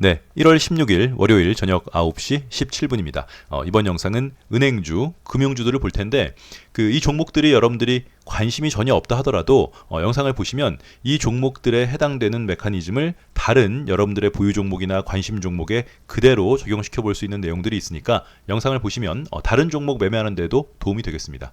네, 1월 16일 월요일 저녁 9시 17분입니다. 어, 이번 영상은 은행주, 금융주들을 볼 텐데 그 이 종목들이 여러분들이 관심이 전혀 없다 하더라도 어, 영상을 보시면 이 종목들에 해당되는 메커니즘을 다른 여러분들의 보유 종목이나 관심 종목에 그대로 적용시켜 볼 수 있는 내용들이 있으니까 영상을 보시면 어, 다른 종목 매매하는 데도 도움이 되겠습니다.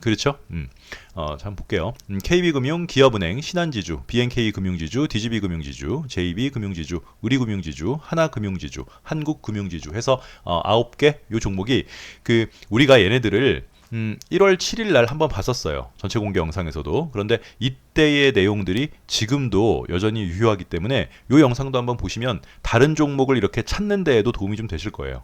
그렇죠? 음. 어, 자, 한번 볼게요. 음, KB금융, 기업은행, 신한지주, BNK금융지주, DGB금융지주, JB금융지주, 우리금융지주, 하나금융지주, 한국금융지주 해서 어, 9개 요 종목이 그 우리가 얘네들을 음, 1월 7일 날 한번 봤었어요. 전체 공개 영상에서도. 그런데 이때의 내용들이 지금도 여전히 유효하기 때문에 요 영상도 한번 보시면 다른 종목을 이렇게 찾는 데에도 도움이 좀 되실 거예요.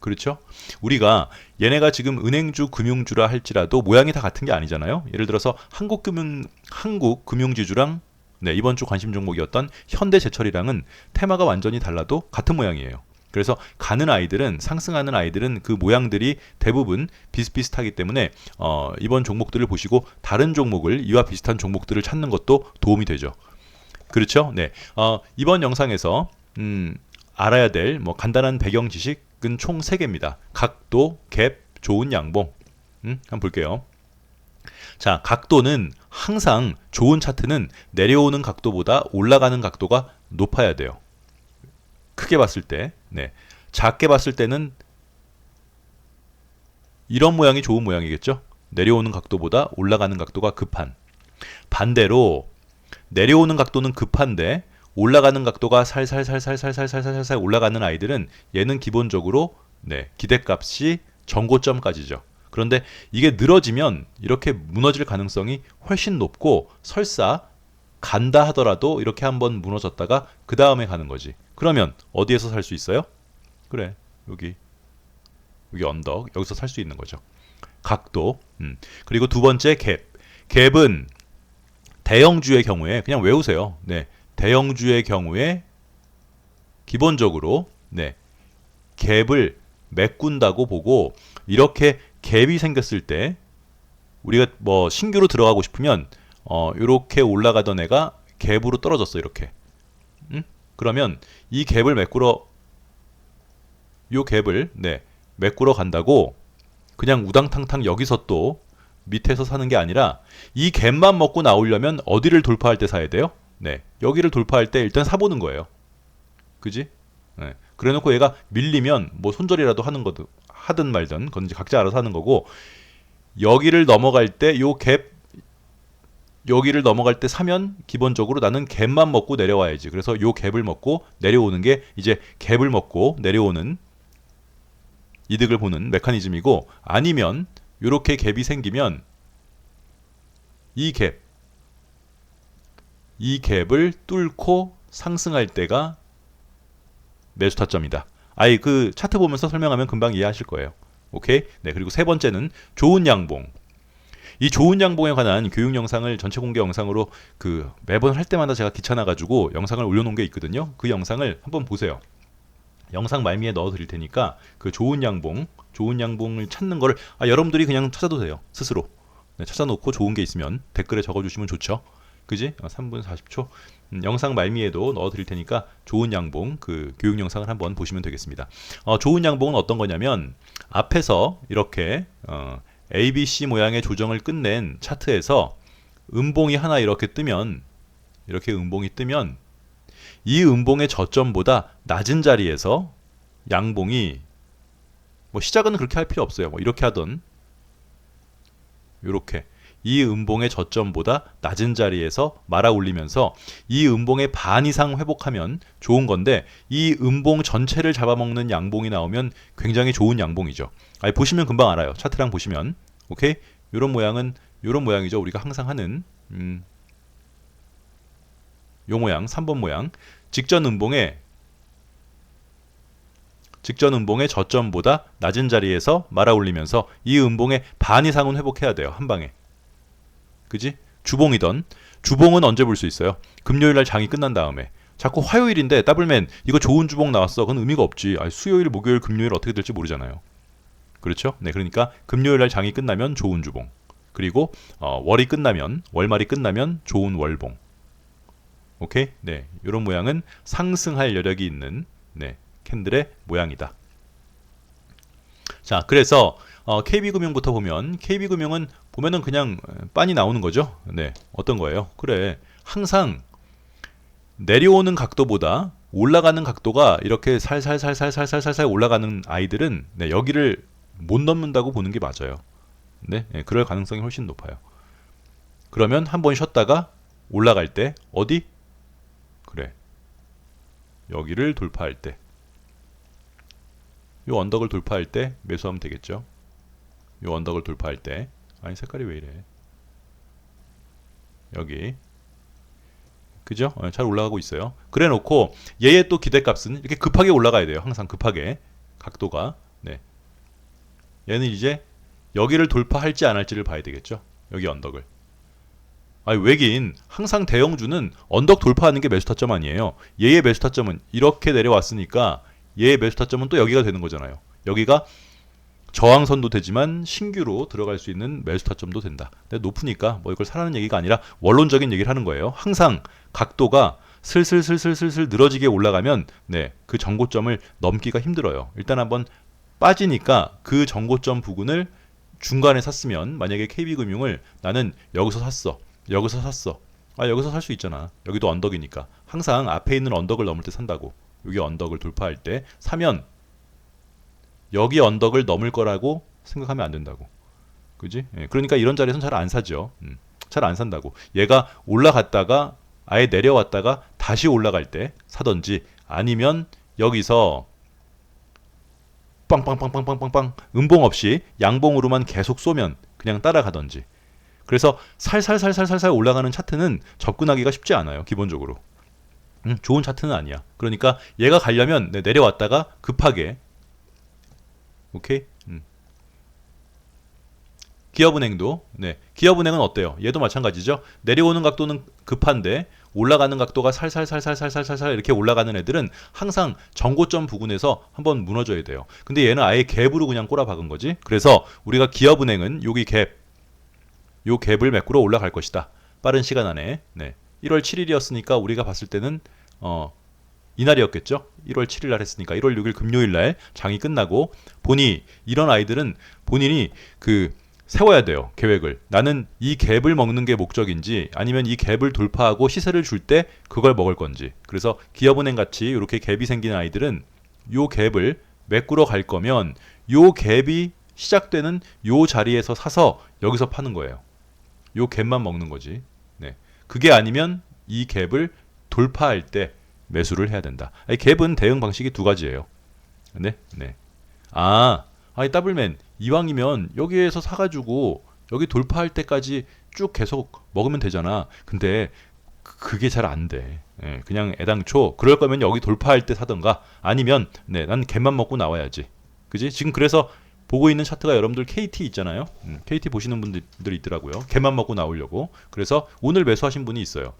그렇죠? 우리가 얘네가 지금 은행주, 금융주라 할지라도 모양이 다 같은 게 아니잖아요. 예를 들어서 한국금융 한국 금융지주랑 네, 이번 주 관심 종목이었던 현대제철이랑은 테마가 완전히 달라도 같은 모양이에요. 그래서 가는 아이들은 상승하는 아이들은 그 모양들이 대부분 비슷비슷하기 때문에 어, 이번 종목들을 보시고 다른 종목을 이와 비슷한 종목들을 찾는 것도 도움이 되죠. 그렇죠? 네. 어, 이번 영상에서 음, 알아야 될 뭐 간단한 배경 지식은 총 3개입니다. 각도, 갭, 좋은 양봉. 음, 한번 볼게요. 자, 각도는 항상 좋은 차트는 내려오는 각도보다 올라가는 각도가 높아야 돼요. 크게 봤을 때, 네. 작게 봤을 때는 이런 모양이 좋은 모양이겠죠? 내려오는 각도보다 올라가는 각도가 급한. 반대로 내려오는 각도는 급한데 올라가는 각도가 살살살살살살살살살 올라가는 아이들은 얘는 기본적으로 네, 기대값이 정고점까지죠. 그런데 이게 늘어지면 이렇게 무너질 가능성이 훨씬 높고 설사 간다 하더라도 이렇게 한번 무너졌다가 그 다음에 가는 거지. 그러면 어디에서 살 수 있어요? 그래 여기 여기 언덕 여기서 살 수 있는 거죠. 각도. 음. 그리고 두 번째 갭. 갭은 대형주의 경우에 그냥 외우세요. 네. 대형주의 경우에 기본적으로 네. 갭을 메꾼다고 보고 이렇게 갭이 생겼을 때 우리가 뭐 신규로 들어가고 싶으면 어 이렇게 올라가던 애가 갭으로 떨어졌어 이렇게. 음? 그러면 이 갭을 메꾸러 요 갭을 네 메꾸러 간다고 그냥 우당탕탕 여기서 또 밑에서 사는 게 아니라 이 갭만 먹고 나오려면 어디를 돌파할 때 사야 돼요? 네 여기를 돌파할 때 일단 사보는 거예요. 그지? 네. 그래놓고 얘가 밀리면 뭐 손절이라도 하는 거든 하든 말든 이제 각자 알아서 하는 거고 여기를 넘어갈 때 요 갭 여기를 넘어갈 때 사면 기본적으로 나는 갭만 먹고 내려와야지. 그래서 요 갭을 먹고 내려오는 게 이제 갭을 먹고 내려오는 이득을 보는 메커니즘이고 아니면 요렇게 갭이 생기면 이 갭, 이 갭을 뚫고 상승할 때가 매수 타점이다. 아이 그 차트 보면서 설명하면 금방 이해하실 거예요. 오케이? 네, 그리고 세 번째는 좋은 양봉. 이 좋은 양봉에 관한 교육 영상을 전체 공개 영상으로 그 매번 할 때마다 제가 귀찮아 가지고 영상을 올려 놓은 게 있거든요. 그 영상을 한번 보세요. 영상 말미에 넣어 드릴 테니까 그 좋은 양봉, 좋은 양봉을 찾는 거를 아, 여러분들이 그냥 찾아도 돼요. 스스로. 네, 찾아놓고 좋은 게 있으면 댓글에 적어 주시면 좋죠. 그지? 3분 아, 40초. 음, 영상 말미에도 넣어 드릴 테니까 좋은 양봉 그 교육 영상을 한번 보시면 되겠습니다. 어, 좋은 양봉은 어떤 거냐면 앞에서 이렇게 어, ABC 모양의 조정을 끝낸 차트에서 음봉이 하나 이렇게 뜨면 이렇게 음봉이 뜨면 이 음봉의 저점보다 낮은 자리에서 양봉이 뭐 시작은 그렇게 할 필요 없어요. 뭐 이렇게 하던 이렇게 이 음봉의 저점보다 낮은 자리에서 말아 올리면서 이 음봉의 반 이상 회복하면 좋은 건데 이 음봉 전체를 잡아먹는 양봉이 나오면 굉장히 좋은 양봉이죠. 아니, 보시면 금방 알아요. 차트랑 보시면 오케이 이런 모양은 이런 모양이죠. 우리가 항상 하는 음, 요 모양 3번 모양 직전 음봉에 직전 음봉의 저점보다 낮은 자리에서 말아 올리면서 이 음봉의 반 이상은 회복해야 돼요. 한 방에. 그지? 주봉이던 주봉은 언제 볼 수 있어요? 금요일 날 장이 끝난 다음에 자꾸 화요일인데 더블맨 이거 좋은 주봉 나왔어. 그건 의미가 없지. 아니, 수요일, 목요일, 금요일 어떻게 될지 모르잖아요. 그렇죠? 네, 그러니까 금요일 날 장이 끝나면 좋은 주봉. 그리고 어, 월이 끝나면 월말이 끝나면 좋은 월봉. 오케이? 네, 이런 모양은 상승할 여력이 있는 네, 캔들의 모양이다. 자, 그래서 어, KB금융부터 보면 KB금융은 보면은 그냥 빤이 나오는 거죠. 네, 어떤 거예요? 그래, 항상 내려오는 각도보다 올라가는 각도가 이렇게 살살살살살살살 올라가는 아이들은 네, 여기를 못 넘는다고 보는 게 맞아요. 네, 네, 그럴 가능성이 훨씬 높아요. 그러면 한 번 쉬었다가 올라갈 때 어디? 그래. 여기를 돌파할 때. 요 언덕을 돌파할 때 매수하면 되겠죠. 요 언덕을 돌파할 때. 아니 색깔이 왜 이래? 여기. 그죠? 어, 잘 올라가고 있어요. 그래 놓고 얘의 또 기대값은 이렇게 급하게 올라가야 돼요. 항상 급하게. 각도가. 네. 얘는 이제 여기를 돌파할지 안 할지를 봐야 되겠죠. 여기 언덕을. 아니 왜긴 항상 대형주는 언덕 돌파하는 게 매수 타점 아니에요. 얘의 매수 타점은 이렇게 내려왔으니까 얘의 매수 타점은 또 여기가 되는 거잖아요. 여기가 저항선도 되지만 신규로 들어갈 수 있는 매수 타점도 된다. 근데 높으니까 뭐 이걸 사라는 얘기가 아니라 원론적인 얘기를 하는 거예요. 항상 각도가 슬슬슬슬슬슬 늘어지게 올라가면 네, 그 정고점을 넘기가 힘들어요. 일단 한번 빠지니까 그 정고점 부근을 중간에 샀으면 만약에 KB금융을 나는 여기서 샀어. 여기서 샀어. 아 여기서 살 수 있잖아. 여기도 언덕이니까. 항상 앞에 있는 언덕을 넘을 때 산다고. 여기 언덕을 돌파할 때 사면 여기 언덕을 넘을 거라고 생각하면 안 된다고. 그지? 예, 그러니까 이런 자리에서는 잘 안 사죠. 음, 잘안 산다고. 얘가 올라갔다가 아예 내려왔다가 다시 올라갈 때 사던지 아니면 여기서 빵빵빵빵빵빵빵 음봉 없이 양봉으로만 계속 쏘면 그냥 따라가던지 그래서 살살살살살살 올라가는 차트는 접근하기가 쉽지 않아요. 기본적으로. 음, 좋은 차트는 아니야. 그러니까 얘가 가려면 네, 내려왔다가 급하게 오케이. 음. 기업은행도 네 기업은행은 어때요? 얘도 마찬가지죠. 내려오는 각도는 급한데 올라가는 각도가 살살살살살살살 이렇게 올라가는 애들은 항상 정고점 부근에서 한번 무너져야 돼요. 근데 얘는 아예 갭으로 그냥 꼬라박은 거지. 그래서 우리가 기업은행은 여기 갭, 요 갭을 메꾸러 올라갈 것이다. 빠른 시간 안에. 네. 1월 7일이었으니까 우리가 봤을 때는 어 이날이었겠죠. 1월 7일 날 했으니까 1월 6일 금요일 날 장이 끝나고 보니 이런 아이들은 본인이 그 세워야 돼요. 계획을. 나는 이 갭을 먹는 게 목적인지 아니면 이 갭을 돌파하고 시세를 줄 때 그걸 먹을 건지. 그래서 기업은행 같이 이렇게 갭이 생긴 아이들은 요 갭을 메꾸러 갈 거면 요 갭이 시작되는 요 자리에서 사서 여기서 파는 거예요. 요 갭만 먹는 거지. 네. 그게 아니면 이 갭을 돌파할 때 매수를 해야 된다. 아니, 갭은 대응 방식이 두 가지예요. 네, 네. 아, 아니 더블맨 이왕이면 여기에서 사가지고 여기 돌파할 때까지 쭉 계속 먹으면 되잖아. 근데 그- 그게 잘 안 돼. 예, 그냥 애당초 그럴 거면 여기 돌파할 때 사던가 아니면 네, 난 갭만 먹고 나와야지. 그지? 지금 그래서 보고 있는 차트가 여러분들 KT 있잖아요. 음, KT 보시는 분들 있더라고요. 갭만 먹고 나오려고. 그래서 오늘 매수하신 분이 있어요.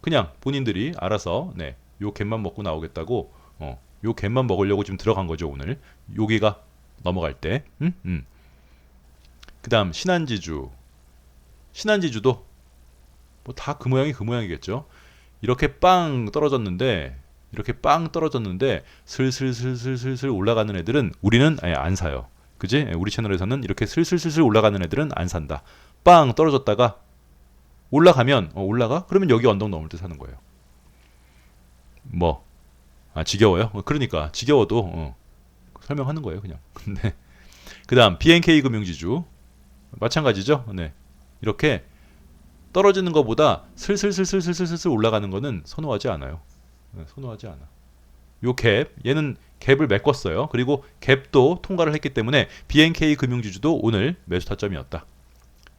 그냥 본인들이 알아서 네, 요 갭만 먹고 나오겠다고 어, 요 갭만 먹으려고 지금 들어간 거죠 오늘. 여기가 넘어갈 때. 음? 음. 그 다음 신한지주. 신한지주도 뭐 다 그 모양이 그 모양이겠죠. 이렇게 빵 떨어졌는데 이렇게 빵 떨어졌는데 슬슬슬슬슬슬 올라가는 애들은 우리는 아예 안 사요. 그지? 우리 채널에서는 이렇게 슬슬슬슬 올라가는 애들은 안 산다. 빵 떨어졌다가 올라가면 어, 올라가? 그러면 여기 언덕 넘을 때 사는 거예요. 뭐? 아 지겨워요? 어, 그러니까 지겨워도 어, 설명하는 거예요 그냥. 근데 그 다음 BNK 금융지주 마찬가지죠. 네 이렇게 떨어지는 것보다 슬슬슬슬슬슬슬 올라가는 거는 선호하지 않아요. 네, 선호하지 않아. 요 갭, 얘는 갭을 메꿨어요. 그리고 갭도 통과를 했기 때문에 BNK 금융지주도 오늘 매수 타점이었다.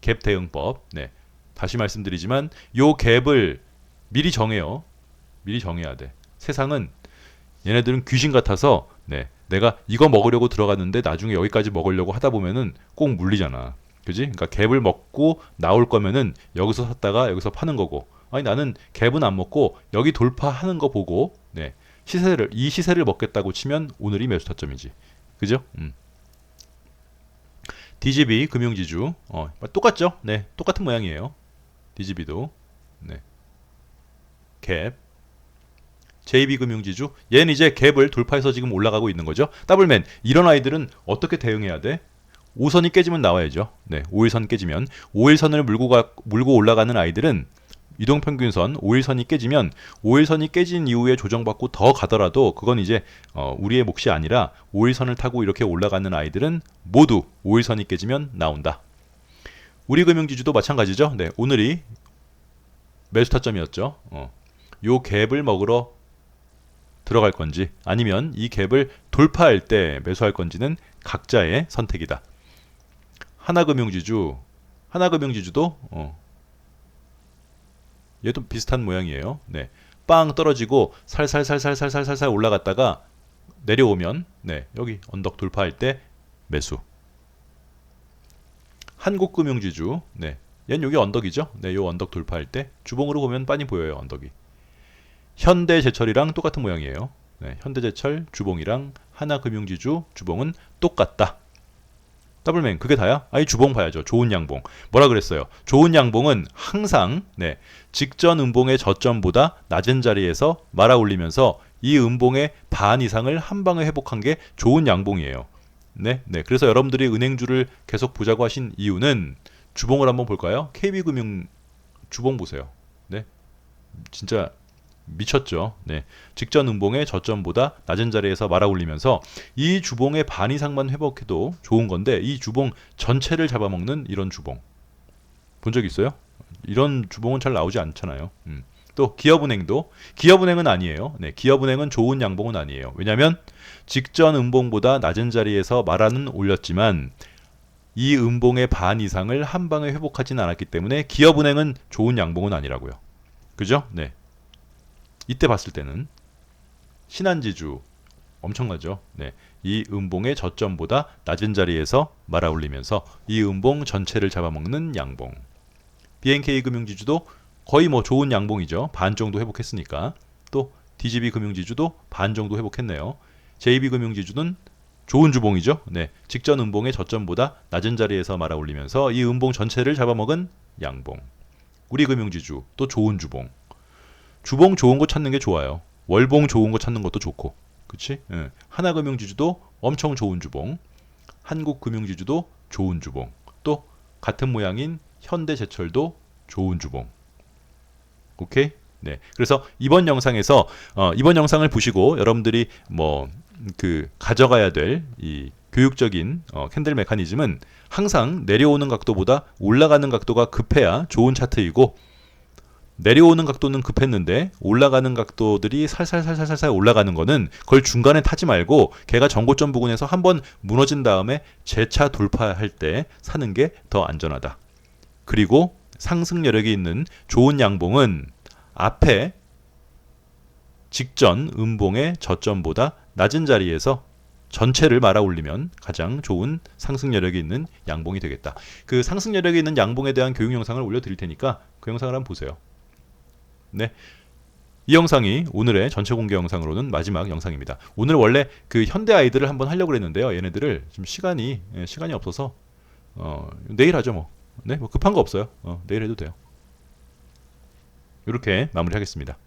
갭 대응법. 네. 다시 말씀드리지만 요 갭을 미리 정해요. 미리 정해야 돼. 세상은 얘네들은 귀신 같아서 네. 내가 이거 먹으려고 들어갔는데 나중에 여기까지 먹으려고 하다 보면은 꼭 물리잖아. 그지? 그러니까 갭을 먹고 나올 거면은 여기서 샀다가 여기서 파는 거고. 아니 나는 갭은 안 먹고 여기 돌파하는 거 보고 네. 시세를 이 시세를 먹겠다고 치면 오늘이 매수 타점이지. 그죠? 음. DGB 금융지주 어, 똑같죠? 네, 똑같은 모양이에요. DGB도 네. 캡 JB금융지주 얘는 이제 갭을 돌파해서 지금 올라가고 있는 거죠. 더블맨 이런 아이들은 어떻게 대응해야 돼? 5선이 깨지면 나와야죠. 네, 5일선 깨지면 5일선을 물고 가, 물고 올라가는 아이들은 이동평균선 5일선이 깨지면 5일선이 깨진 이후에 조정받고 더 가더라도 그건 이제 어, 우리의 몫이 아니라 5일선을 타고 이렇게 올라가는 아이들은 모두 5일선이 깨지면 나온다. 우리 금융지주도 마찬가지죠. 네, 오늘이 매수 타점이었죠. 어, 요 갭을 먹으러 들어갈 건지 아니면 이 갭을 돌파할 때 매수할 건지는 각자의 선택이다. 하나금융지주, 하나금융지주도 어, 얘도 비슷한 모양이에요. 네, 빵 떨어지고 살살살살살살살 올라갔다가 내려오면 네 여기 언덕 돌파할 때 매수. 한국금융지주, 네, 얘는 여기 언덕이죠. 네, 요 언덕 돌파할 때 주봉으로 보면 빤히 보여요 언덕이. 현대제철이랑 똑같은 모양이에요. 네, 현대제철 주봉이랑 하나금융지주 주봉은 똑같다. 더블맨 그게 다야? 아이 주봉 봐야죠. 좋은 양봉. 뭐라 그랬어요? 좋은 양봉은 항상 네, 직전 음봉의 저점보다 낮은 자리에서 말아 올리면서 이 음봉의 반 이상을 한 방에 회복한 게 좋은 양봉이에요. 네, 네. 그래서 여러분들이 은행주를 계속 보자고 하신 이유는 주봉을 한번 볼까요? KB금융 주봉 보세요. 네, 진짜 미쳤죠. 네. 직전 음봉의 저점보다 낮은 자리에서 말아 올리면서 이 주봉의 반 이상만 회복해도 좋은 건데 이 주봉 전체를 잡아먹는 이런 주봉 본 적 있어요? 이런 주봉은 잘 나오지 않잖아요. 음. 또 기업은행도 기업은행은 아니에요. 네, 기업은행은 좋은 양봉은 아니에요. 왜냐하면 직전 음봉보다 낮은 자리에서 말아는 올렸지만 이 음봉의 반 이상을 한 방에 회복하지는 않았기 때문에 기업은행은 좋은 양봉은 아니라고요. 그죠? 네. 이때 봤을 때는 신한지주 엄청나죠. 네. 이 음봉의 저점보다 낮은 자리에서 말아 올리면서 이 음봉 전체를 잡아먹는 양봉. BNK 금융지주도 거의 뭐 좋은 양봉이죠. 반 정도 회복했으니까. 또 DGB 금융지주도 반 정도 회복했네요. JB 금융지주는 좋은 주봉이죠. 네. 직전 음봉의 저점보다 낮은 자리에서 말아 올리면서 이 음봉 전체를 잡아먹은 양봉. 우리 금융지주 또 좋은 주봉. 주봉 좋은 거 찾는 게 좋아요. 월봉 좋은 거 찾는 것도 좋고. 그치? 예. 하나금융지주도 엄청 좋은 주봉. 한국금융지주도 좋은 주봉. 또 같은 모양인 현대제철도 좋은 주봉. 오케이? 네. 그래서 이번 영상에서 어, 이번 영상을 보시고 여러분들이 뭐 그 가져가야 될 이 교육적인 어, 캔들 메커니즘은 항상 내려오는 각도보다 올라가는 각도가 급해야 좋은 차트이고 내려오는 각도는 급했는데 올라가는 각도들이 살살살살살살 올라가는 거는 그걸 중간에 타지 말고 걔가 정고점 부근에서 한번 무너진 다음에 재차 돌파할 때 사는 게 더 안전하다. 그리고 상승 여력이 있는 좋은 양봉은 앞에 직전 음봉의 저점보다 낮은 자리에서 전체를 말아 올리면 가장 좋은 상승 여력이 있는 양봉이 되겠다. 그 상승 여력이 있는 양봉에 대한 교육 영상을 올려 드릴 테니까 그 영상을 한번 보세요. 네. 이 영상이 오늘의 전체 공개 영상으로는 마지막 영상입니다. 오늘 원래 그 현대 아이들을 한번 하려고 했는데요. 얘네들을 지금 시간이 예, 시간이 없어서 어, 내일 하죠 뭐. 네, 뭐 급한 거 없어요. 어, 내일 해도 돼요. 이렇게 마무리하겠습니다.